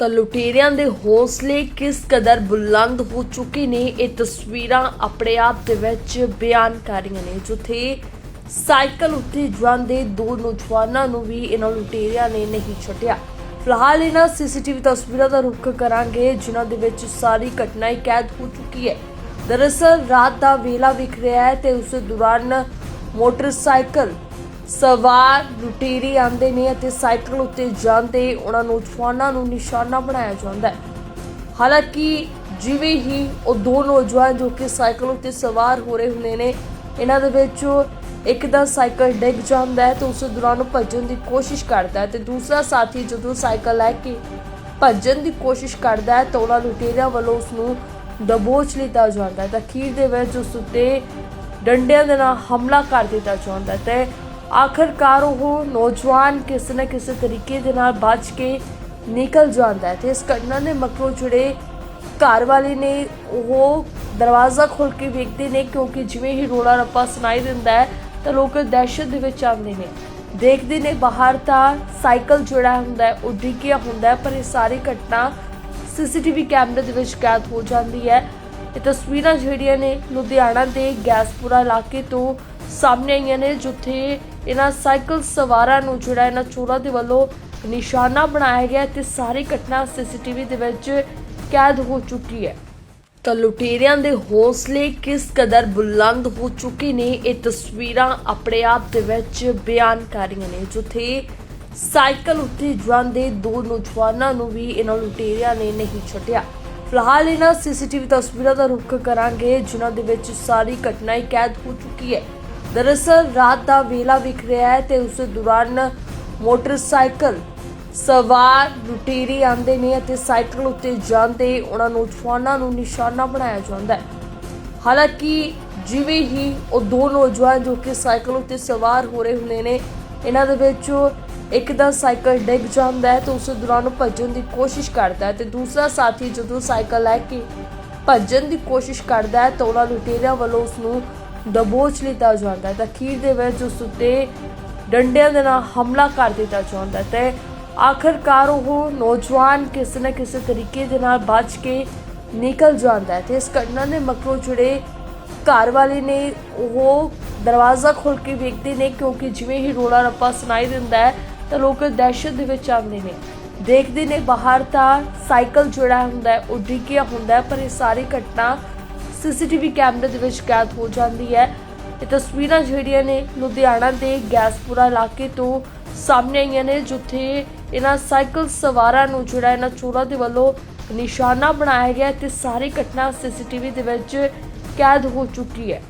ਤਾਂ ਲੁਟੇਰਿਆਂ ਦੇ ਹੌਸਲੇ ਕਿਸ ਕਦਰ ਬੁਲੰਦ ਹੋ ਚੁੱਕੇ ਨੇ? ਇਹ ਤਸਵੀਰਾਂ ਆਪਣੇ ਆਪ ਦੇ ਵਿੱਚ ਬਿਆਨ ਕਰ ਰਹੀਆਂ ਨੇ, ਜਿੱਥੇ ਸਾਈਕਲ ਉੱਤੇ ਜਾਂਦੇ ਦੋ ਨੌਜਵਾਨਾਂ ਨੂੰ ਵੀ ਇਹਨਾਂ ਲੁਟੇਰਿਆਂ ਨੇ ਨਹੀਂ ਛੱਡਿਆ। ਫਿਲਹਾਲ ਇਹਨਾਂ ਸੀਸੀਟੀਵੀ ਤਸਵੀਰਾਂ ਦਾ ਰੁੱਖ ਕਰਾਂਗੇ, ਜਿਨ੍ਹਾਂ ਦੇ ਵਿੱਚ ਸਾਰੀ ਘਟਨਾ ਹੀ ਕੈਦ ਹੋ ਚੁੱਕੀ ਹੈ। ਦਰਅਸਲ ਰਾਤ ਦਾ ਵੇਲਾ ਵਿਖ ਰਿਹਾ ਹੈ ਤੇ ਉਸ ਦੌਰਾਨ ਮੋਟਰਸਾਈਕਲ ਸਵਾਰ ਲੁਟੇਰੇ ਆਉਂਦੇ ਨੇ ਅਤੇ ਸਾਈਕਲ ਉੱਤੇ ਜਾਂਦੇ ਉਹਨਾਂ ਨੌਜਵਾਨਾਂ ਨੂੰ ਨਿਸ਼ਾਨਾ ਬਣਾਇਆ ਜਾਂਦਾ ਹੈ। ਹਾਲਾਂਕਿ ਜਿਵੇਂ ਹੀ ਉਹ ਦੋ ਨੌਜਵਾਨ ਜੋ ਕਿ ਸਾਈਕਲ ਉੱਤੇ ਸਵਾਰ ਹੋ ਰਹੇ ਹੁੰਦੇ ਨੇ, ਇਹਨਾਂ ਦੇ ਵਿੱਚ ਇੱਕ ਦਾ ਸਾਈਕਲ ਡਿੱਗ ਜਾਂਦਾ ਹੈ ਤੇ ਉਸ ਦੌਰਾਨ ਭੱਜਣ ਦੀ ਕੋਸ਼ਿਸ਼ ਕਰਦਾ ਹੈ ਤੇ ਦੂਸਰਾ ਸਾਥੀ ਜਦੋਂ ਸਾਈਕਲ ਲੈ ਕੇ ਭੱਜਣ ਦੀ ਕੋਸ਼ਿਸ਼ ਕਰਦਾ ਹੈ ਤਾਂ ਉਹਨਾਂ ਲੁਟੇਰਿਆਂ ਵੱਲੋਂ ਉਸ ਨੂੰ ਦਬੋਚ ਲਿੱਤਾ ਜਾਂਦਾ ਹੈ। ਤਾਂ ਅਖੀਰ ਦੇ ਵਿੱਚ ਉਸ ਉੱਤੇ ਡੰਡਿਆਂ ਦੇ ਨਾਲ ਹਮਲਾ ਕਰ ਦਿੱਤਾ ਜਾਂਦਾ ਹੈ ਤੇ ਆਖਰਕਾਰ ਉਹ ਨੌਜਵਾਨ ਕਿਸੇ ਨਾ ਕਿਸੇ ਤਰੀਕੇ ਦੇ ਨਾਲ ਬਚ ਕੇ ਨਿਕਲ ਜਾਂਦਾ ਹੈ ਤੇ ਇਸ ਘਟਨਾ ਦੇ ਮਗਰੋਂ ਜਿਹੜੇ ਘਰ ਵਾਲੇ ਨੇ ਉਹ ਦਰਵਾਜ਼ਾ ਖੋਲ ਕੇ ਵੇਖਦੇ ਨੇ, ਕਿਉਂਕਿ ਜਿਵੇਂ ਹੀ ਰੋਲਾ ਰੱਪਾ ਸੁਣਾਈ ਦਿੰਦਾ ਹੈ, ਤਾਂ ਲੋਕ ਦਹਿਸ਼ਤ ਦੇ ਵਿੱਚ ਆਉਂਦੇ ਨੇ। ਦੇਖਦੇ ਨੇ ਬਾਹਰ ਤਾਂ ਸਾਈਕਲ ਜਿਹੜਾ ਹੁੰਦਾ ਹੈ, ਉਹ ਡਿੱਗਿਆ ਹੁੰਦਾ ਹੈ, ਪਰ ਇਹ ਸਾਰੀ ਘਟਨਾ ਸੀਸੀਟੀਵੀ ਕੈਮਰੇ ਦੇ ਵਿੱਚ ਕੈਦ ਹੋ ਜਾਂਦੀ ਹੈ। ਇਹ ਤਸਵੀਰਾਂ ਜਿਹੜੀਆਂ ਨੇ ਲੁਧਿਆਣਾ ਦੇ ਗੈਸਪੁਰਾ ਇਲਾਕੇ ਤੋਂ ਸਾਹਮਣੇ ਆਈਆਂ ਨੇ, ਜਿੱਥੇ ਇਹਨਾਂ ਸਾਈਕਲ ਸਵਾਰਾਂ ਨੂੰ ਜਿਹੜਾ ਇਹਨਾਂ ਚੋਰਾਂ ਦੇ ਵੱਲੋਂ ਨਿਸ਼ਾਨਾ ਬਣਾਇਆ ਗਿਆ ਤੇ ਸਾਰੀ ਘਟਨਾ ਸੀਸੀਟੀਵੀ ਦੇ ਵਿੱਚ ਕੈਦ ਹੋ ਚੁੱਕੀ ਹੈ। ਤਾਂ ਲੁਟੇਰਿਆਂ ਦੇ ਹੌਸਲੇ ਕਿਸ ਕਦਰ ਬੁਲੰਦ ਹੋ ਚੁੱਕੇ ਨੇ, ਇਹ ਤਸਵੀਰਾਂ ਆਪਣੇ ਆਪ ਦੇ ਵਿੱਚ ਬਿਆਨ ਕਰ ਰਹੀਆਂ ਨੇ, ਜਿੱਥੇ ਸਾਈਕਲ ਉੱਤੇ ਜਾਂਦੇ ਦੋ ਨੌਜਵਾਨਾਂ ਨੂੰ ਵੀ ਇਹਨਾਂ ਲੁਟੇਰਿਆਂ ਨੇ ਨਹੀਂ ਛੱਡਿਆ। ਫਿਲਹਾਲ ਇਹਨਾਂ ਸੀਸੀਟੀਵੀ ਤਸਵੀਰਾਂ ਦਾ ਰੁੱਖ ਕਰਾਂਗੇ, ਜਿਨ੍ਹਾਂ ਦੇ ਵਿੱਚ ਸਾਰੀ ਘਟਨਾ ਹੀ ਕੈਦ ਹੋ ਚੁੱਕੀ ਹੈ। ਦਰਅਸਲ ਰਾਤ ਦਾ ਵੇਲਾ ਵਿਖ ਰਿਹਾ ਹੈ ਤੇ ਉਸ ਦੌਰਾਨ ਮੋਟਰਸਾਈਕਲ ਸਵਾਰ ਲੁਟੇਰੇ ਆਉਂਦੇ ਨੇ ਅਤੇ ਸਾਈਕਲ ਉੱਤੇ ਜਾਂਦੇ ਉਹਨਾਂ ਨੌਜਵਾਨਾਂ ਨੂੰ ਨਿਸ਼ਾਨਾ ਬਣਾਇਆ ਜਾਂਦਾ ਹੈ। ਹਾਲਾਂਕਿ ਜਿਵੇਂ ਹੀ ਉਹ ਦੋ ਨੌਜਵਾਨ ਜੋ ਕਿ ਸਾਈਕਲ ਉੱਤੇ ਸਵਾਰ ਹੋ ਰਹੇ ਹੁੰਦੇ ਨੇ, ਇਹਨਾਂ ਦੇ ਵਿੱਚ ਇੱਕ ਦਾ ਸਾਈਕਲ ਡਿੱਗ ਜਾਂਦਾ ਹੈ ਤੇ ਉਸ ਦੌਰਾਨ ਭੱਜਣ ਦੀ ਕੋਸ਼ਿਸ਼ ਕਰਦਾ ਹੈ ਤੇ ਦੂਸਰਾ ਸਾਥੀ ਜਦੋਂ ਸਾਈਕਲ ਲੈ ਕੇ ਭੱਜਣ ਦੀ ਕੋਸ਼ਿਸ਼ ਕਰਦਾ ਹੈ ਤਾਂ ਉਹਨਾਂ ਲੁਟੇਰਿਆਂ ਵੱਲੋਂ ਉਸ ਨੂੰ ਦਬੋਚ ਲਿੱਤਾ ਜਾਂਦਾ ਹੈ। ਤਾਂ ਅਖੀਰ ਦੇ ਵਿੱਚ ਉਸ ਉੱਤੇ ਡੰਡਿਆਂ ਦੇ ਨਾਲ ਹਮਲਾ ਕਰ ਦਿੱਤਾ ਜਾਂਦਾ ਹੈ। ਤੇ ਆਖਰਕਾਰ ਉਹ ਨੌਜਵਾਨ ਕਿਸੇ ਨਾ ਕਿਸੇ ਤਰੀਕੇ ਦੇ ਨਾਲ ਬਚ ਕੇ ਨਿਕਲ ਜਾਂਦਾ ਹੈ। ਤੇ ਇਸ ਘਟਨਾ ਦੇ ਮਗਰੋਂ ਜਿਹੜੇ ਘਰ ਵਾਲੇ ਨੇ, ਉਹ ਦਰਵਾਜ਼ਾ ਖੋਲ ਕੇ ਵੇਖਦੇ ਨੇ, ਕਿਉਂਕਿ ਜਿਵੇਂ ਹੀ ਰੋਲਾ ਰੱਪਾ ਸੁਣਾਈ ਦਿੰਦਾ ਹੈ, ਤਾਂ ਲੋਕ ਦਹਿਸ਼ਤ ਦੇ ਵਿੱਚ ਆਉਂਦੇ ਨੇ। ਦੇਖਦੇ ਨੇ ਬਾਹਰ ਤਾਂ ਸਾਈਕਲ ਜਿਹੜਾ ਹੁੰਦਾ ਹੈ ਉਹ ਡਿੱਗਿਆ ਹੁੰਦਾ ਹੈ, ਪਰ ਇਹ ਸਾਰੀ ਘਟਨਾ ਸੀਸੀਟੀਵੀ ਕੈਮਰੇ ਦੇ ਵਿੱਚ ਕੈਦ ਹੋ ਜਾਂਦੀ ਹੈ। ਇਹ ਤਸਵੀਰਾਂ ਜਿਹੜੀਆਂ ਨੇ ਲੁਧਿਆਣਾ ਦੇ ਗੈਸਪੁਰਾ ਇਲਾਕੇ ਤੋਂ ਸਾਹਮਣੇ ਆਈਆਂ ਨੇ, ਜਿੱਥੇ ਇਹਨਾਂ ਸਾਈਕਲ ਸਵਾਰਾਂ ਨੂੰ ਜਿਹੜਾ ਇਹਨਾਂ ਚੋਰਾਂ ਦੇ ਵੱਲੋਂ ਨਿਸ਼ਾਨਾ ਬਣਾਇਆ ਗਿਆ ਤੇ ਸਾਰੀ ਘਟਨਾ ਸੀਸੀਟੀਵੀ ਦੇ ਵਿੱਚ ਕੈਦ ਹੋ ਚੁੱਕੀ ਹੈ।